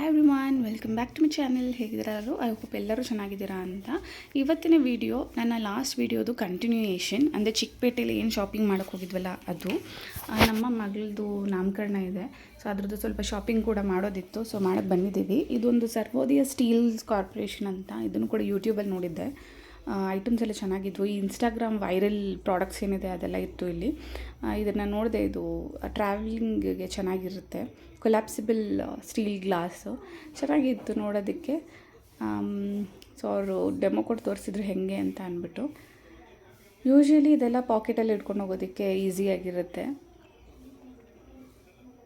Hi everyone welcome back to my channel ಹೇಗಿದ್ದಾರೋ I hope ಎಲ್ಲರೂ ಚೆನ್ನಾಗಿದ್ದೀರಾ ಅಂತ. ಇವತ್ತಿನ ವಿಡಿಯೋ ನನ್ನ ಲಾಸ್ಟ್ ವಿಡಿಯೋದು ಕಂಟಿನ್ಯೂಯೇಷನ್ ಅಂದರೆ ಚಿಕ್ಕಪೇಟೆಯಲ್ಲಿ ಏನು ಶಾಪಿಂಗ್ ಮಾಡೋಕ್ಕೆ ಹೋಗಿದ್ವಲ್ಲ ಅದು. ನಮ್ಮ ಮಗಳದು ನಾಮಕರಣ ಇದೆ. ಸೊ ಅದ್ರದ್ದು ಸ್ವಲ್ಪ ಶಾಪಿಂಗ್ ಕೂಡ ಮಾಡೋದಿತ್ತು. ಸೊ ಮಾಡೋಕ್ಕೆ ಬಂದಿದ್ದೀವಿ. ಇದೊಂದು ಸರ್ವೋದಯ ಸ್ಟೀಲ್ಸ್ ಕಾರ್ಪೊರೇಷನ್ ಅಂತ. ಇದನ್ನು ಕೂಡ ಯೂಟ್ಯೂಬಲ್ಲಿ ನೋಡಿದ್ದೆ. ಐಟಮ್ಸ್ ಎಲ್ಲ ಚೆನ್ನಾಗಿದ್ವು. ಈ ಇನ್ಸ್ಟಾಗ್ರಾಮ್ ವೈರಲ್ ಪ್ರಾಡಕ್ಟ್ಸ್ ಏನಿದೆ ಅದೆಲ್ಲ ಇತ್ತು ಇಲ್ಲಿ. ಇದನ್ನು ನೋಡಿದೆ ಇದು ಟ್ರಾವೆಲಿಂಗ್ಗೆ ಚೆನ್ನಾಗಿರುತ್ತೆ. ಕೊಲ್ಯಾಪ್ಸಿಬಲ್ ಸ್ಟೀಲ್ ಗ್ಲಾಸು ಚೆನ್ನಾಗಿತ್ತು ನೋಡೋದಕ್ಕೆ. ಸೊ ಅವರು ಡೆಮೋ ಕೊಟ್ಟು ತೋರಿಸಿದ್ರು ಹೇಗೆ ಅಂತ ಅಂದ್ಬಿಟ್ಟು. ಯೂಶ್ವಲಿ ಇದೆಲ್ಲ ಪಾಕೆಟಲ್ಲಿ ಇಟ್ಕೊಂಡು ಹೋಗೋದಕ್ಕೆ ಈಸಿಯಾಗಿರುತ್ತೆ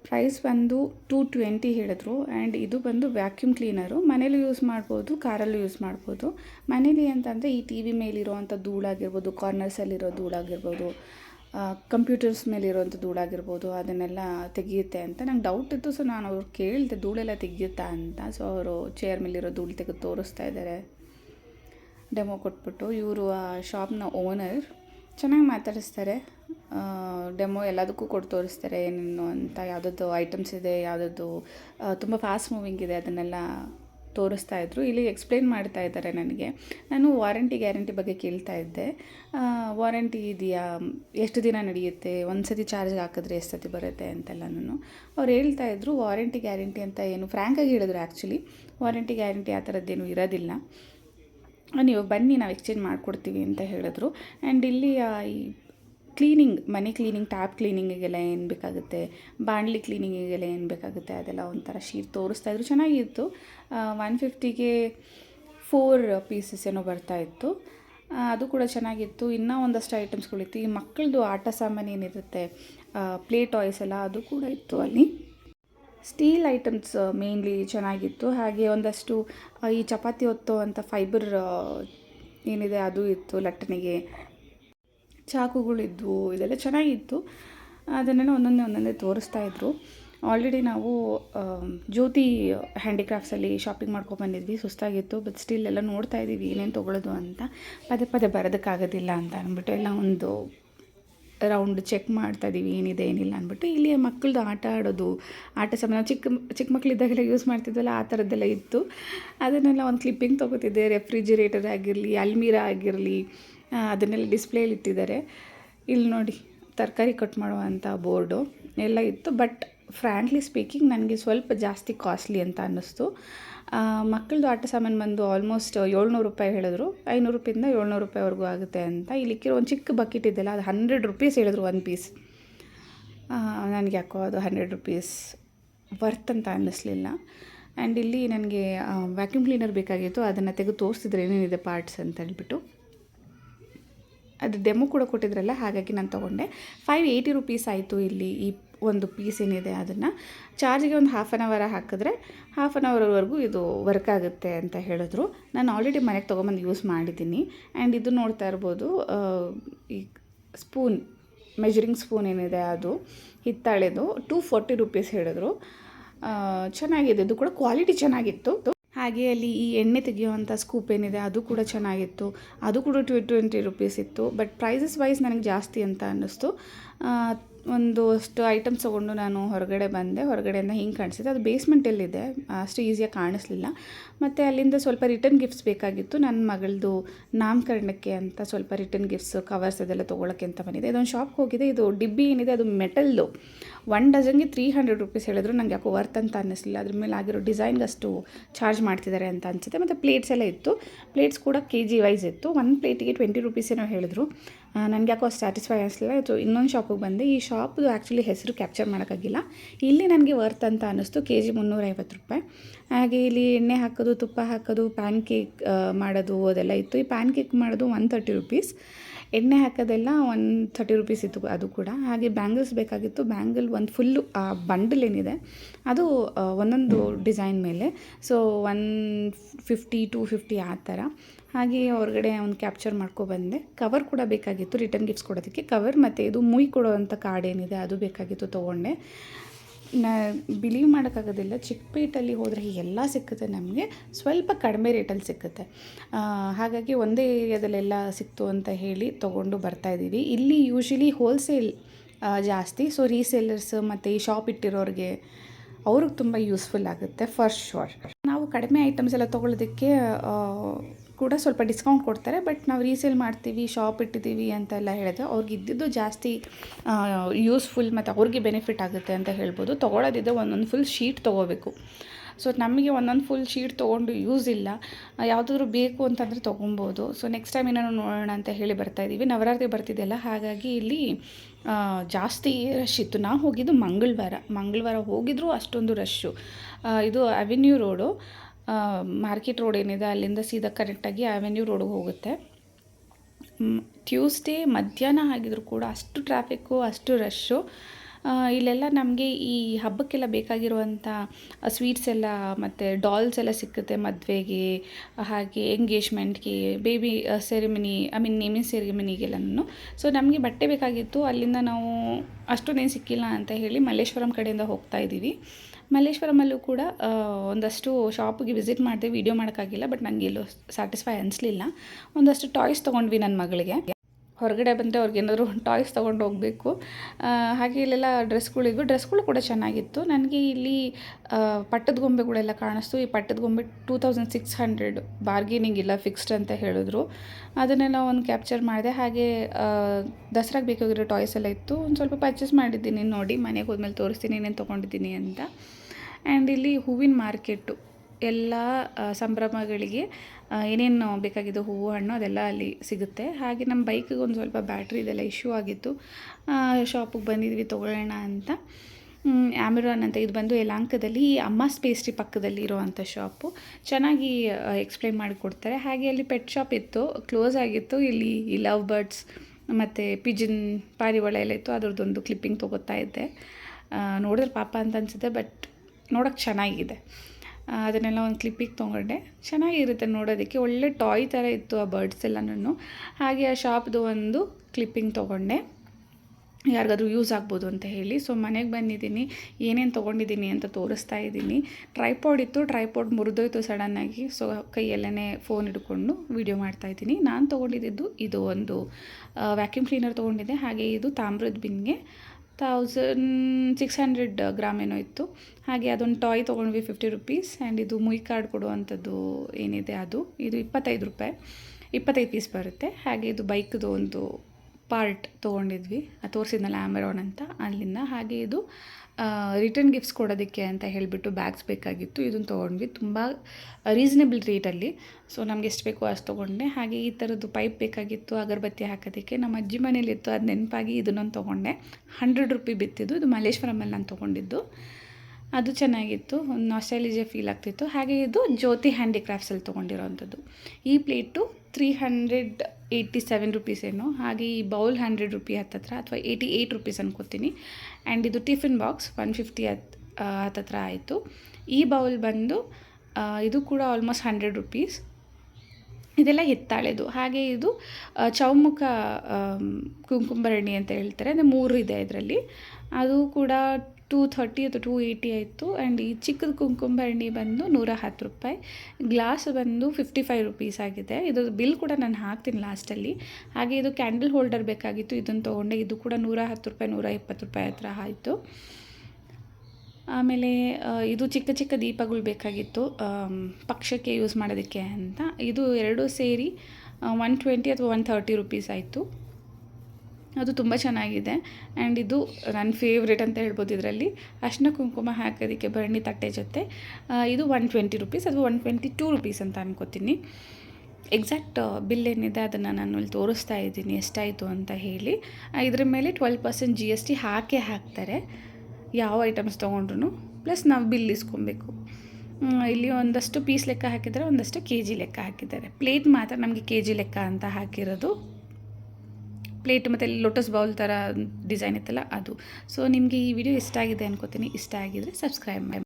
ಪ್ರೈಸ್ ಬಂದು ಟೂ ಟ್ವೆಂಟಿ ಹೇಳಿದ್ರು ಆ್ಯಂಡ್ ಇದು ಬಂದು ವ್ಯಾಕ್ಯೂಮ್ ಕ್ಲೀನರು ಮನೇಲಿ ಯೂಸ್ ಮಾಡ್ಬೋದು, ಕಾರಲ್ಲೂ ಯೂಸ್ ಮಾಡ್ಬೋದು. ಮನೇಲಿ ಅಂತಂದರೆ ಈ ಟಿ ವಿ ಮೇಲಿರೋವಂಥ ಧೂಳಾಗಿರ್ಬೋದು ಕಾರ್ನರ್ಸಲ್ಲಿರೋ ಧೂಳಾಗಿರ್ಬೋದು ಕಂಪ್ಯೂಟರ್ಸ್ ಮೇಲಿರುವಂಥ ಧೂಳಾಗಿರ್ಬೋದು, ಅದನ್ನೆಲ್ಲ ತೆಗೆಯುತ್ತೆ ಅಂತ ನಂಗೆ ಡೌಟ್ ಇತ್ತು. ಸೊ ನಾನು ಅವ್ರು ಕೇಳಿದೆ, ಧೂಳೆಲ್ಲ ತೆಗೆಯುತ್ತಾ ಅಂತ. ಸೊ ಅವರು ಚೇರ್ ಮೇಲಿರೋ ಧೂಳು ತೆಗೆದು ತೋರಿಸ್ತಾ ಇದ್ದಾರೆ. ಡೆಮೋ ಕೊಟ್ಬಿಟ್ಟು ಇವರು ಆ ಶಾಪ್ನ ಓನರ್ ಚೆನ್ನಾಗಿ ಮಾತಾಡಿಸ್ತಾರೆ. ಡೆಮೋ ಎಲ್ಲದಕ್ಕೂ ಕೊಟ್ಟು ತೋರಿಸ್ತಾರೆ, ಏನೇನು ಅಂತ, ಯಾವುದದ್ದು ಐಟಮ್ಸ್ ಇದೆ, ಯಾವುದದ್ದು ತುಂಬ ಫಾಸ್ಟ್ ಮೂವಿಂಗ್ ಇದೆ ಅದನ್ನೆಲ್ಲ ತೋರಿಸ್ತಾ ಇದ್ದರು ಇಲ್ಲಿ ಎಕ್ಸ್ಪ್ಲೇನ್ ಮಾಡ್ತಾ ಇದ್ದಾರೆ ನನಗೆ. ನಾನು ವಾರಂಟಿ ಗ್ಯಾರಂಟಿ ಬಗ್ಗೆ ಕೇಳ್ತಾ ಇದ್ದೆ. ವಾರಂಟಿ ಇದೆಯಾ? ಎಷ್ಟು ದಿನ ನಡೆಯುತ್ತೆ? ಒಂದು ಸತಿ ಚಾರ್ಜ್ ಹಾಕಿದ್ರೆ ಎಷ್ಟು ಸತಿ ಬರುತ್ತೆ ಅಂತೆಲ್ಲನೂ ಅವ್ರು ಹೇಳ್ತಾ ಇದ್ದರು ವಾರಂಟಿ ಗ್ಯಾರಂಟಿ ಅಂತ ಏನು ಫ್ರ್ಯಾಂಕಾಗಿ ಹೇಳಿದ್ರು ಆ್ಯಕ್ಚುಲಿ ವಾರಂಟಿ ಗ್ಯಾರಂಟಿ ಆ ಥರದ್ದೇನು ಇರೋದಿಲ್ಲ. ನೀವು ಬನ್ನಿ, ನಾವು ಎಕ್ಸ್ಚೇಂಜ್ ಮಾಡಿಕೊಡ್ತೀವಿ ಅಂತ ಹೇಳಿದ್ರು. ಆ್ಯಂಡ್ ಇಲ್ಲಿ ಈ ಕ್ಲೀನಿಂಗ್ ಮನೆ ಕ್ಲೀನಿಂಗ್ ಟ್ಯಾಪ್ ಕ್ಲೀನಿಂಗಿಗೆಲ್ಲ ಏನು ಬೇಕಾಗುತ್ತೆ? ಬಾಣಲಿ ಕ್ಲೀನಿಂಗಿಗೆಲ್ಲ ಏನು ಬೇಕಾಗುತ್ತೆ? ಅದೆಲ್ಲ ಒಂಥರ ಶೀಟ್ ತೋರಿಸ್ತಾ ಇದ್ರು. ಚೆನ್ನಾಗಿತ್ತು. ಒನ್ ಫಿಫ್ಟಿಗೆ ಫೋರ್ ಪೀಸಸ್ ಏನೋ ಬರ್ತಾ ಇತ್ತು. ಅದು ಕೂಡ ಚೆನ್ನಾಗಿತ್ತು. ಇನ್ನೂ ಒಂದಷ್ಟು ಐಟಮ್ಸ್ಗಳಿತ್ತು ಈ ಮಕ್ಕಳದು ಆಟ ಸಾಮಾನು ಏನಿರುತ್ತೆ? ಪ್ಲೇ ಟಾಯ್ಸ್ ಎಲ್ಲ ಅದು ಕೂಡ ಇತ್ತು ಅಲ್ಲಿ. ಸ್ಟೀಲ್ ಐಟಮ್ಸ್ ಮೇನ್ಲಿ ಚೆನ್ನಾಗಿತ್ತು. ಹಾಗೆ ಒಂದಷ್ಟು ಈ ಚಪಾತಿ ಹೊತ್ತೋ ಅಂತ ಫೈಬರ್ ಏನಿದೆ ಅದು ಇತ್ತು ಲಟ್ಟಣಿಗೆ. ಚಾಕುಗಳಿದ್ವು, ಇದೆಲ್ಲ ಚೆನ್ನಾಗಿತ್ತು. ಅದನ್ನೆಲ್ಲ ಒಂದೊಂದೇ ಒಂದೊಂದೇ ತೋರಿಸ್ತಾ ಇದ್ದರು ಆಲ್ರೆಡಿ ನಾವು ಜ್ಯೋತಿ ಹ್ಯಾಂಡಿಕ್ರಾಫ್ಟ್ಸಲ್ಲಿ ಶಾಪಿಂಗ್ ಮಾಡ್ಕೊಬಂದಿದ್ವಿ ಸುಸ್ತಾಗಿತ್ತು ಬಟ್ ಸ್ಟಿಲ್ ಎಲ್ಲ ನೋಡ್ತಾ ಇದ್ದೀವಿ ಏನೇನು ತೊಗೊಳೋದು ಅಂತ. ಪದೇ ಪದೇ ಬರೋದಕ್ಕಾಗೋದಿಲ್ಲ ಅಂತ ಅಂದ್ಬಿಟ್ಟು ಎಲ್ಲ ಒಂದು ರೌಂಡ್ ಚೆಕ್ ಮಾಡ್ತಾ ಇದ್ದೀವಿ ಏನಿದೆ, ಏನಿಲ್ಲ ಅಂದ್ಬಿಟ್ಟು ಇಲ್ಲಿ ಮಕ್ಕಳದು ಆಟ ಆಡೋದು, ಆಟ ಸಮಯ ನಾವು ಚಿಕ್ಕ ಚಿಕ್ಕ ಮಕ್ಕಳಿದ್ದಾಗೆಲ್ಲ ಯೂಸ್ ಮಾಡ್ತಿದ್ವಲ್ಲ ಆ ಥರದ್ದೆಲ್ಲ ಇತ್ತು. ಅದನ್ನೆಲ್ಲ ಒಂದು ಕ್ಲಿಪ್ಪಿಂಗ್ ತೊಗೋತಿದ್ದೆ ರೆಫ್ರಿಜಿರೇಟರ್ ಆಗಿರಲಿ ಅಲ್ಮೀರಾ ಆಗಿರಲಿ ಅದನ್ನೆಲ್ಲ ಡಿಸ್ಪ್ಲೇಲಿ ಇಟ್ಟಿದ್ದಾರೆ. ಇಲ್ಲಿ ನೋಡಿ, ತರಕಾರಿ ಕಟ್ ಮಾಡುವಂಥ ಬೋರ್ಡು ಎಲ್ಲ ಇತ್ತು ಬಟ್ ಫ್ರ್ಯಾಂಕ್ಲಿ ಸ್ಪೀಕಿಂಗ್ ನನಗೆ ಸ್ವಲ್ಪ ಜಾಸ್ತಿ ಕಾಸ್ಟ್ಲಿ ಅಂತ ಅನ್ನಿಸ್ತು. ಮಕ್ಕಳದು ಆಟ ಸಾಮಾನು ಬಂದು ಆಲ್ಮೋಸ್ಟ್ ಏಳ್ನೂರು ರೂಪಾಯಿ ಹೇಳಿದ್ರು. ಐನೂರು ರೂಪಾಯಿಂದ ಏಳ್ನೂರು ರೂಪಾಯಿವರೆಗೂ ಆಗುತ್ತೆ ಅಂತ. ಇಲ್ಲಿಕ್ಕಿರೋ ಒಂದು ಚಿಕ್ಕ ಬಕೆಟ್ ಇದೆಯಲ್ಲ, ಅದು ಹಂಡ್ರೆಡ್ ರುಪೀಸ್ ಹೇಳಿದ್ರು ಒಂದು ಪೀಸ್. ನನಗೆ ಯಾಕೋ ಅದು ಹಂಡ್ರೆಡ್ ರುಪೀಸ್ ವರ್ತ್ ಅಂತ ಅನ್ನಿಸ್ಲಿಲ್ಲ. ಆ್ಯಂಡ್ ಇಲ್ಲಿ ನನಗೆ ವ್ಯಾಕ್ಯೂಮ್ ಕ್ಲೀನರ್ ಬೇಕಾಗಿತ್ತು. ಅದನ್ನು ತೆಗೆದು ತೋರಿಸಿದ್ರೆ ಏನೇನಿದೆ ಪಾರ್ಟ್ಸ್ ಅಂತ ಹೇಳ್ಬಿಟ್ಟು. ಅದು ಡೆಮೋ ಕೂಡ ಕೊಟ್ಟಿದ್ರಲ್ಲ, ಹಾಗಾಗಿ ನಾನು ತೊಗೊಂಡೆ. ಫೈವ್ ಏಯ್ಟಿ ರುಪೀಸ್ ಆಯಿತು ಇಲ್ಲಿ ಈ ಒಂದು ಪೀಸ್ ಏನಿದೆ ಅದನ್ನು ಚಾರ್ಜಿಗೆ ಒಂದು ಹಾಫ್ ಆನ್ ಅವರ್ ಹಾಕಿದ್ರೆ ಹಾಫ್ ಆನ್ ಅವರ್ವರೆಗೂ ಇದು ವರ್ಕ್ ಆಗುತ್ತೆ ಅಂತ ಹೇಳಿದ್ರು. ನಾನು ಆಲ್ರೆಡಿ ಮನೆಗೆ ತೊಗೊಂಬಂದು ಯೂಸ್ ಮಾಡಿದ್ದೀನಿ. ಆ್ಯಂಡ್ ಇದು ನೋಡ್ತಾ ಇರ್ಬೋದು ಈ ಸ್ಪೂನ್ ಮೆಜರಿಂಗ್ ಸ್ಪೂನ್ ಏನಿದೆ ಅದು, ಹಿತ್ತಾಳೆದು ಟೂ ಫೋರ್ಟಿ ರುಪೀಸ್ ಹೇಳಿದ್ರು. ಚೆನ್ನಾಗಿದೆ. ಇದು ಕೂಡ ಕ್ವಾಲಿಟಿ ಚೆನ್ನಾಗಿತ್ತು. ಹಾಗೆ ಅಲ್ಲಿ ಈ ಎಣ್ಣೆ ತೆಗೆಯುವಂಥ ಸ್ಕೂಪ್ ಏನಿದೆ ಅದು ಕೂಡ ಚೆನ್ನಾಗಿತ್ತು. ಅದು ಕೂಡ ಟು ಟ್ವೆಂಟಿ ರುಪೀಸ್ ಇತ್ತು. ಬಟ್ ಪ್ರೈಸಸ್ ವೈಸ್ ನನಗೆ ಜಾಸ್ತಿ ಅಂತ ಅನ್ನಿಸ್ತು. ಒಂದು ಅಷ್ಟು ಐಟಮ್ಸ್ ತೊಗೊಂಡು ನಾನು ಹೊರಗಡೆ ಬಂದೆ. ಹೊರಗಡೆಯಿಂದ ಹಿಂಗೆ ಕಾಣಿಸಿದೆ ಅದು ಬೇಸ್ಮೆಂಟಲ್ಲಿದೆ ಅಷ್ಟು ಈಸಿಯಾಗಿ ಕಾಣಿಸ್ಲಿಲ್ಲ. ಮತ್ತು ಅಲ್ಲಿಂದ ಸ್ವಲ್ಪ ರಿಟರ್ನ್ ಗಿಫ್ಟ್ಸ್ ಬೇಕಾಗಿತ್ತು. ನನ್ನ ಮಗಳದು ನಾಮಕರಣಕ್ಕೆ ಅಂತ ಸ್ವಲ್ಪ ರಿಟರ್ನ್ ಗಿಫ್ಟ್ಸ್ ಕವರ್ಸ್ ಅದೆಲ್ಲ ತೊಗೊಳಕ್ಕೆ ಅಂತ ಬಂದಿದೆ. ಇದೊಂದು ಶಾಪ್ಗೆ ಹೋಗಿದೆ ಇದು ಡಿಬ್ಬಿ ಏನಿದೆ, ಅದು ಮೆಟಲ್ದು. ಒನ್ ಡಜನ್ಗೆ ತ್ರೀ ಹಂಡ್ರೆಡ್ ರುಪೀಸ್ ಹೇಳಿದ್ರು. ನನಗೆ ಯಾಕೋ ವರ್ತ್ ಅಂತ ಅನ್ನಿಸ್ಲಿಲ್ಲ. ಅದ್ರ ಮೇಲೆ ಆಗಿರೋ ಡಿಸೈನ್ಗೆ ಅಷ್ಟು ಚಾರ್ಜ್ ಮಾಡ್ತಿದ್ದಾರೆ ಅಂತ ಅನಿಸುತ್ತೆ. ಮತ್ತು ಪ್ಲೇಟ್ಸ್ ಎಲ್ಲ ಇತ್ತು. ಪ್ಲೇಟ್ಸ್ ಕೂಡ ಕೆ ಜಿ ವೈಸ್ ಇತ್ತು ಒಂದು ಪ್ಲೇಟಿಗೆ ಟ್ವೆಂಟಿ ರುಪೀಸ್ ಏನೋ ಹೇಳಿದ್ರು. ನನಗೆ ಯಾಕೋ ಸ್ಯಾಟಿಸ್ಫೈ ಅನಿಸ್ಲಿಲ್ಲ. ಇದು ಇನ್ನೊಂದು ಶಾಪಿಗೆ ಬಂದೆ. ಈ ಶಾಪ್ದು ಆ್ಯಕ್ಚುಲಿ ಹೆಸರು ಕ್ಯಾಪ್ಚರ್ ಮಾಡೋಕ್ಕಾಗಿಲ್ಲ. ಇಲ್ಲಿ ನನಗೆ ವರ್ತ್ ಅಂತ ಅನ್ನಿಸ್ತು. ಕೆ ಜಿ ಮುನ್ನೂರೈವತ್ತು ರೂಪಾಯಿ. ಹಾಗೆ ಇಲ್ಲಿ ಎಣ್ಣೆ ಹಾಕೋದು, ತುಪ್ಪ ಹಾಕೋದು ಪ್ಯಾನ್ ಕೇಕ್ ಮಾಡೋದು, ಅದೆಲ್ಲ ಇತ್ತು. ಈ ಪ್ಯಾನ್ ಕೇಕ್ ಮಾಡೋದು ಒನ್ ತರ್ಟಿ ರುಪೀಸ್ ಎಣ್ಣೆ ಹಾಕೋದೆಲ್ಲ ಒನ್ ಥರ್ಟಿ ರುಪೀಸ್ ಇತ್ತು ಅದು ಕೂಡ. ಹಾಗೆ ಬ್ಯಾಂಗಲ್ಸ್ ಬೇಕಾಗಿತ್ತು. ಬ್ಯಾಂಗಲ್ ಒಂದು ಫುಲ್ಲು ಬಂಡಲ್ ಏನಿದೆ, ಅದು ಒಂದೊಂದು ಡಿಸೈನ್ ಮೇಲೆ. So one fifty to fifty ಆ ಥರ. ಹಾಗೆ ಹೊರಗಡೆ ಒಂದು ಕ್ಯಾಪ್ಚರ್ ಮಾಡ್ಕೊಬಂದೆ ಕವರ್ ಕೂಡ ಬೇಕಾಗಿತ್ತು ರಿಟರ್ನ್ ಗಿಫ್ಟ್ಸ್ ಕೊಡೋದಕ್ಕೆ. ಕವರ್ ಮತ್ತು ಇದು ಮುಯ್ ಕೊಡೋವಂಥ ಕಾರ್ಡ್ ಏನಿದೆ, ಅದು ಬೇಕಾಗಿತ್ತು ತೊಗೊಂಡೆ. ನಾ ಬಿಲೀವ್ ಮಾಡೋಕ್ಕಾಗೋದಿಲ್ಲ. ಚಿಕ್ಕಪೇಟಲ್ಲಿ ಹೋದರೆ ಎಲ್ಲ ಸಿಕ್ಕುತ್ತೆ ನಮಗೆ. ಸ್ವಲ್ಪ ಕಡಿಮೆ ರೇಟಲ್ಲಿ ಸಿಕ್ಕುತ್ತೆ. ಹಾಗಾಗಿ ಒಂದೇ ಏರಿಯಾದಲ್ಲೆಲ್ಲ ಸಿಕ್ತು ಅಂತ ಹೇಳಿ ತೊಗೊಂಡು ಬರ್ತಾಯಿದ್ದೀವಿ ಇಲ್ಲಿ ಯೂಶ್ವಲಿ ಹೋಲ್ಸೇಲ್ ಜಾಸ್ತಿ. ಸೊ ರೀಸೇಲರ್ಸ್ ಮತ್ತು ಈ ಶಾಪ್ ಇಟ್ಟಿರೋರಿಗೆ ಅವ್ರಿಗೆ ತುಂಬ ಯೂಸ್ಫುಲ್ ಆಗುತ್ತೆ ಫಸ್ಟ್ ಶೋರ್ ನಾವು ಕಡಿಮೆ ಐಟಮ್ಸ್ ಎಲ್ಲ ತೊಗೊಳೋದಕ್ಕೆ ಕೂಡ ಸ್ವಲ್ಪ ಡಿಸ್ಕೌಂಟ್ ಕೊಡ್ತಾರೆ, ಬಟ್ ನಾವು ರೀಸೇಲ್ ಮಾಡ್ತೀವಿ, ಶಾಪ್ ಇಟ್ಟಿದ್ದೀವಿ ಅಂತೆಲ್ಲ ಹೇಳಿದ್ರೆ ಅವ್ರಿಗೆ ಇದ್ದಿದ್ದು ಜಾಸ್ತಿ ಯೂಸ್ಫುಲ್ ಮತ್ತು ಅವ್ರಿಗೆ ಬೆನಿಫಿಟ್ ಆಗುತ್ತೆ ಅಂತ ಹೇಳ್ಬೋದು. ತೊಗೊಳೋದಿದ್ದರೆ ಒಂದೊಂದು ಫುಲ್ ಶೀಟ್ ತೊಗೋಬೇಕು. ಸೊ ನಮಗೆ ಒಂದೊಂದು ಫುಲ್ ಶೀಟ್ ತೊಗೊಂಡು ಯೂಸ್ ಇಲ್ಲ. ಯಾವುದಾದ್ರೂ ಬೇಕು ಅಂತಂದರೆ ತೊಗೊಬೋದು. ಸೊ ನೆಕ್ಸ್ಟ್ ಟೈಮ್ ಏನಾದ್ರು ನೋಡೋಣ ಅಂತ ಹೇಳಿ ಬರ್ತಾ ಇದ್ದೀವಿ ನವರಾತ್ರಿ ಬರ್ತಿದೆಯಲ್ಲ, ಹಾಗಾಗಿ ಇಲ್ಲಿ ಜಾಸ್ತಿ ರಶ್ ಇತ್ತು. ನಾವು ಹೋಗಿದ್ದು ಮಂಗಳವಾರ. ಮಂಗಳವಾರ ಹೋಗಿದ್ರೂ ಅಷ್ಟೊಂದು ರಶ್ಶು ಇದು ಅವೆನ್ಯೂ ರೋಡು ಮಾರ್ಕೆಟ್ ರೋಡ್ ಏನಿದೆ, ಅಲ್ಲಿಂದ ಸೀದಾ ಕರೆಕ್ಟಾಗಿ ಅವೆನ್ಯೂ ರೋಡ್ಗೆ ಹೋಗುತ್ತೆ. ಟ್ಯೂಸ್ಡೇ ಮಧ್ಯಾಹ್ನ ಆಗಿದ್ರು ಕೂಡ ಅಷ್ಟು ಟ್ರಾಫಿಕ್ಕು ಅಷ್ಟು ರಶ್ಶು ಇಲ್ಲೆಲ್ಲ ನಮಗೆ ಈ ಹಬ್ಬಕ್ಕೆಲ್ಲ ಬೇಕಾಗಿರುವಂಥ ಸ್ವೀಟ್ಸ್ ಎಲ್ಲ ಮತ್ತು ಡಾಲ್ಸ್ ಎಲ್ಲ ಸಿಕ್ಕುತ್ತೆ ಮದುವೆಗೆ, ಹಾಗೆ ಎಂಗೇಜ್ಮೆಂಟ್ಗೆ baby ceremony I mean naming ಸೆರೆಮನಿಗೆಲ್ಲನೂ so ನಮಗೆ ಬಟ್ಟೆ ಬೇಕಾಗಿತ್ತು. ಅಲ್ಲಿಂದ ನಾವು ಅಷ್ಟೊಂದೇನು ಸಿಕ್ಕಿಲ್ಲ ಅಂತ ಹೇಳಿ ಮಲ್ಲೇಶ್ವರಂ ಕಡೆಯಿಂದ ಹೋಗ್ತಾ ಇದ್ದೀವಿ. ಮಲ್ಲೇಶ್ವರಮಲ್ಲೂ ಕೂಡ ಒಂದಷ್ಟು ಶಾಪಿಗೆ ವಿಸಿಟ್ ಮಾಡಿದೆ ವೀಡಿಯೋ ಮಾಡೋಕ್ಕಾಗಿಲ್ಲ ಬಟ್ ನನಗೆ ಎಲ್ಲೂ ಸ್ಯಾಟಿಸ್ಫೈ ಅನಿಸ್ಲಿಲ್ಲ. ಒಂದಷ್ಟು ಟಾಯ್ಸ್ ತೊಗೊಂಡ್ವಿ ನನ್ನ ಮಗಳಿಗೆ. ಹೊರಗಡೆ ಬಂದರೆ ಅವ್ರಿಗೇನಾದ್ರು ಟಾಯ್ಸ್ ತೊಗೊಂಡು ಹೋಗಬೇಕು. ಹಾಗೆ ಇಲ್ಲೆಲ್ಲ ಡ್ರೆಸ್ಗಳಿದ್ವು ಡ್ರೆಸ್ಗಳು ಕೂಡ ಚೆನ್ನಾಗಿತ್ತು. ನನಗೆ ಇಲ್ಲಿ ಪಟ್ಟದ ಗೊಂಬೆಗಳೆಲ್ಲ ಕಾಣಿಸ್ತು. ಈ ಪಟ್ಟದ ಗೊಂಬೆ two thousand six hundred bargaining ಇಲ್ಲ ಫಿಕ್ಸ್ಡ್ ಅಂತ ಹೇಳಿದ್ರು. ಅದನ್ನೆಲ್ಲ ಒಂದು ಕ್ಯಾಪ್ಚರ್ ಮಾಡಿದೆ. ಹಾಗೆ ದಸರಾಗೆ ಬೇಕಾಗಿರೋ ಟಾಯ್ಸ್ ಎಲ್ಲ ಇತ್ತು. ಒಂದು ಸ್ವಲ್ಪ ಪರ್ಚೇಸ್ ಮಾಡಿದ್ದೀನಿ. ನೋಡಿ, ಮನೆಗೆ ಹೋದ್ಮೇಲೆ ತೋರಿಸ್ತೀನಿ, ಏನೇನು ತೊಗೊಂಡಿದ್ದೀನಿ ಅಂತ. ಆ್ಯಂಡ್ ಇಲ್ಲಿ ಹೂವಿನ ಮಾರ್ಕೆಟು ಎಲ್ಲ ಸಂಭ್ರಮಗಳಿಗೆ ಏನೇನು ಬೇಕಾಗಿದ್ದು ಹೂವು, ಹಣ್ಣು ಅದೆಲ್ಲ ಅಲ್ಲಿ ಸಿಗುತ್ತೆ. ಹಾಗೆ ನಮ್ಮ ಬೈಕಿಗೆ ಒಂದು ಸ್ವಲ್ಪ ಬ್ಯಾಟ್ರಿ ಇದೆಲ್ಲ ಇಶ್ಯೂ ಆಗಿತ್ತು. ಶಾಪಿಗೆ ಬಂದಿದ್ವಿ, ತೊಗೊಳ್ಳೋಣ ಅಂತ. ಆಮಿರಾನ್ ಅಂತ ಇದು ಬಂದು ಯಲಾಂಕದಲ್ಲಿ ಈ ಅಮ್ಮಾಸ್ ಪೇಸ್ಟ್ರಿ ಪಕ್ಕದಲ್ಲಿ ಇರೋವಂಥ ಶಾಪು. ಚೆನ್ನಾಗಿ ಎಕ್ಸ್ಪ್ಲೈನ್ ಮಾಡಿಕೊಡ್ತಾರೆ ಹಾಗೆ ಅಲ್ಲಿ ಪೆಟ್ ಶಾಪ್ ಇತ್ತು ಕ್ಲೋಸ್ ಆಗಿತ್ತು. ಇಲ್ಲಿ ಈ ಲವ್ ಬರ್ಡ್ಸ್ ಮತ್ತು ಪಿಜಿನ್ ಪಾರಿವಾಳ ಎಲ್ಲ ಇತ್ತು. ಅದ್ರದ್ದೊಂದು ಕ್ಲಿಪ್ಪಿಂಗ್ ತೊಗೋತಾ ಇದ್ದೆ. ನೋಡಿದ್ರೆ ಪಾಪ ಅಂತ ಅನಿಸುತ್ತೆ ಬಟ್ ನೋಡೋಕ್ಕೆ ಚೆನ್ನಾಗಿದೆ. ಅದನ್ನೆಲ್ಲ ಒಂದು ಕ್ಲಿಪ್ಪಿಗೆ ತೊಗೊಂಡೆ. ಚೆನ್ನಾಗಿರುತ್ತೆ ನೋಡೋದಕ್ಕೆ. ಒಳ್ಳೆ ಟಾಯ್ ಥರ ಇತ್ತು ಆ ಬರ್ಡ್ಸ್ ಎಲ್ಲನೂ ಹಾಗೆ ಆ ಶಾಪ್ದು ಒಂದು ಕ್ಲಿಪ್ಪಿಂಗ್ ತೊಗೊಂಡೆ. ಯಾರಿಗಾದ್ರೂ ಯೂಸ್ ಆಗ್ಬೋದು ಅಂತ ಹೇಳಿ. ಸೊ ಮನೆಗೆ ಬಂದಿದ್ದೀನಿ. ಏನೇನು ತೊಗೊಂಡಿದ್ದೀನಿ ಅಂತ ತೋರಿಸ್ತಾ ಇದ್ದೀನಿ. ಟ್ರೈಪಾಡ್ ಇತ್ತು. ಟ್ರೈಪಾಡ್ ಮುರಿದೋಯ್ತು ಸಡನ್ನಾಗಿ ಸೊ ಕೈಯಲ್ಲೇ ಫೋನ್ ಹಿಡ್ಕೊಂಡು ವೀಡಿಯೋ ಮಾಡ್ತಾ ಇದ್ದೀನಿ. ನಾನು ತೊಗೊಂಡಿದ್ದು ಇದು ಒಂದು ವ್ಯಾಕ್ಯೂಮ್ ಕ್ಲೀನರ್ ತೊಗೊಂಡಿದ್ದೆ. ಹಾಗೆ ಇದು ತಾಮ್ರದ ಬಿನ್ಗೆ. ತೌಸಂಡ್ ಸಿಕ್ಸ್ ಹಂಡ್ರೆಡ್ ಗ್ರಾಮ್ ಏನೋ ಇತ್ತು. ಹಾಗೆ ಅದೊಂದು ಟಾಯ್ ತೊಗೊಂಡ್ವಿ ಫಿಫ್ಟಿ ರುಪೀಸ್ ಆ್ಯಂಡ್ ಇದು ಮುಯ್ ಕಾರ್ಡ್ ಕೊಡುವಂಥದ್ದು ಏನಿದೆ ಅದು. ಇದು ಇಪ್ಪತ್ತೈದು ರೂಪಾಯಿ. ಇಪ್ಪತ್ತೈದು ಪೀಸ್ ಬರುತ್ತೆ. ಹಾಗೆ ಇದು ಬೈಕ್ದು ಒಂದು ಪಾರ್ಟ್ ತೊಗೊಂಡಿದ್ವಿ. ತೋರಿಸಿದ್ನಲ್ಲ ಆಮೆರಾನ್ ಅಂತ. ಅಲ್ಲಿಂದ ಹಾಗೆ ಇದು ರಿಟರ್ನ್ ಗಿಫ್ಟ್ಸ್ ಕೊಡೋದಕ್ಕೆ ಅಂತ ಹೇಳಿಬಿಟ್ಟು ಬ್ಯಾಗ್ಸ್ ಬೇಕಾಗಿತ್ತು. ಇದನ್ನು ತೊಗೊಂಡ್ವಿ. ತುಂಬ ರೀಸನೇಬಲ್ ರೇಟಲ್ಲಿ ಸೊ ನಮ್ಗೆ ಎಷ್ಟು ಬೇಕೋ ಅಷ್ಟು ತೊಗೊಂಡೆ. ಹಾಗೆ ಈ ಥರದ್ದು ಪೈಪ್ ಬೇಕಾಗಿತ್ತು, ಅಗರಬತ್ತಿ ಹಾಕೋದಕ್ಕೆ. ನಮ್ಮ ಅಜ್ಜಿ ಮನೇಲಿತ್ತು, ಅದು ನೆನಪಾಗಿ ಇದನ್ನೊಂದು ತೊಗೊಂಡೆ. ಹಂಡ್ರೆಡ್ ರುಪಿ ಬಿತ್ತಿದ್ದು. ಇದು ಮಲ್ಲೇಶ್ವರಮಲ್ಲಿ ನಾನು ತೊಗೊಂಡಿದ್ದು. ಅದು ಚೆನ್ನಾಗಿತ್ತು ಒಂದು ಫೀಲ್ ಆಗ್ತಿತ್ತು. ಹಾಗೆ ಇದು ಜ್ಯೋತಿ ಹ್ಯಾಂಡಿಕ್ರಾಫ್ಟ್ಸಲ್ಲಿ ತೊಗೊಂಡಿರೋವಂಥದ್ದು ಈ plate three hundred eighty seven rupees ಏನೋ, ಹಾಗೆ ಈ ಬೌಲ್ ಹಂಡ್ರೆಡ್ ರುಪಿ ಹತ್ತತ್ರ ಅಥವಾ ಏಯ್ಟಿ ಏಯ್ಟ್ ರುಪೀಸ್ ಅನ್ಕೋತೀನಿ. ಆ್ಯಂಡ್ ಇದು ಟಿಫಿನ್ ಬಾಕ್ಸ್ ಒನ್ ಫಿಫ್ಟಿ ಹತ್ ಹತ್ತತ್ರ ಆಯಿತು. ಈ ಬೌಲ್ ಬಂದು ಇದು ಕೂಡ ಆಲ್ಮೋಸ್ಟ್ ಹಂಡ್ರೆಡ್ ರುಪೀಸ್ ಇದೆಲ್ಲ ಹಿತ್ತಾಳೆದು. ಹಾಗೆ ಇದು ಚೌಮುಖ ಕುಂಕುಂಬರಣಿ ಅಂತ ಹೇಳ್ತಾರೆ. ಅಂದರೆ ಮೂರು ಇದೆ ಇದರಲ್ಲಿ. ಅದು ಕೂಡ ಟೂ ಥರ್ಟಿ ಅಥವಾ ಟೂ ಏಯ್ಟಿ ಆಯಿತು. ಆ್ಯಂಡ್ ಈ ಚಿಕ್ಕದ ಕುಂಕುಂಬರಣಿ ಬಂದು ನೂರ ಹತ್ತು ರೂಪಾಯಿ. ಗ್ಲಾಸ್ ಬಂದು ಫಿಫ್ಟಿ ಫೈವ್ ರುಪೀಸ್ ಆಗಿದೆ. ಇದು ಬಿಲ್ ಕೂಡ ನಾನು ಹಾಕ್ತೀನಿ ಲಾಸ್ಟಲ್ಲಿ ಹಾಗೆ ಇದು ಕ್ಯಾಂಡಲ್ ಹೋಲ್ಡರ್ ಬೇಕಾಗಿತ್ತು. ಇದನ್ನು ತೊಗೊಂಡೆ. ಇದು ಕೂಡ ನೂರ ಹತ್ತು ರೂಪಾಯಿ ನೂರ ಇಪ್ಪತ್ತು ರೂಪಾಯಿ ಹತ್ರ ಆಯಿತು. ಆಮೇಲೆ ಇದು ಚಿಕ್ಕ ಚಿಕ್ಕ ದೀಪಗಳು ಬೇಕಾಗಿತ್ತು. ಪಕ್ಷಕ್ಕೆ ಯೂಸ್ ಮಾಡೋದಕ್ಕೆ ಅಂತ. ಇದು ಎರಡೂ ಸೇರಿ ಒನ್ ಟ್ವೆಂಟಿ ಅಥವಾ ಒನ್ ಥರ್ಟಿ ರುಪೀಸ್ ಆಯಿತು. ಅದು ತುಂಬ ಚೆನ್ನಾಗಿದೆ. ಆ್ಯಂಡ್ ಇದು ನನ್ನ ಫೇವ್ರೇಟ್ ಅಂತ ಹೇಳ್ಬೋದು ಇದರಲ್ಲಿ. ಅರ್ಶಿನ ಕುಂಕುಮ ಹಾಕೋದಕ್ಕೆ ಭರಣಿ ತಟ್ಟೆ ಜೊತೆ ಇದು ಒನ್ ಟ್ವೆಂಟಿ ರುಪೀಸ್ ಅದು ಒನ್ ಟ್ವೆಂಟಿ ಟೂ ರುಪೀಸ್ ಅಂತ ಅನ್ಕೋತೀನಿ. ಎಕ್ಸಾಕ್ಟ್ ಬಿಲ್ ಏನಿದೆ ಅದನ್ನು ನಾನು ಇಲ್ಲಿ ತೋರಿಸ್ತಾ ಇದ್ದೀನಿ, ಎಷ್ಟಾಯಿತು ಅಂತ ಹೇಳಿ. ಇದ್ರ ಮೇಲೆ twelve percent G S T ಹಾಕೇ ಹಾಕ್ತಾರೆ. ಯಾವ ಐಟಮ್ಸ್ ತೊಗೊಂಡ್ರು ಪ್ಲಸ್ ನಾವು ಬಿಲ್ ಇಸ್ಕೊಬೇಕು. ಇಲ್ಲಿ ಒಂದಷ್ಟು ಪೀಸ್ ಲೆಕ್ಕ ಹಾಕಿದ್ದಾರೆ, ಒಂದಷ್ಟು ಕೆ ಜಿ ಲೆಕ್ಕ ಹಾಕಿದ್ದಾರೆ. ಪ್ಲೇಟ್ ಮಾತ್ರ ನಮಗೆ ಕೆ ಜಿ ಲೆಕ್ಕ ಅಂತ ಹಾಕಿರೋದು. ಪ್ಲೇಟ್ ಮತ್ತು ಲೋಟಸ್ ಬೌಲ್ ಥರ ಡಿಸೈನ್ ಇತ್ತಲ್ಲ ಅದು. ಸೊ ನಿಮಗೆ ಈ ವಿಡಿಯೋ ಇಷ್ಟ ಆಗಿದೆ ಅನ್ಕೋತೀನಿ. ಇಷ್ಟ ಆಗಿದರೆ ಸಬ್ಸ್ಕ್ರೈಬ್ ಮಾಡಿ.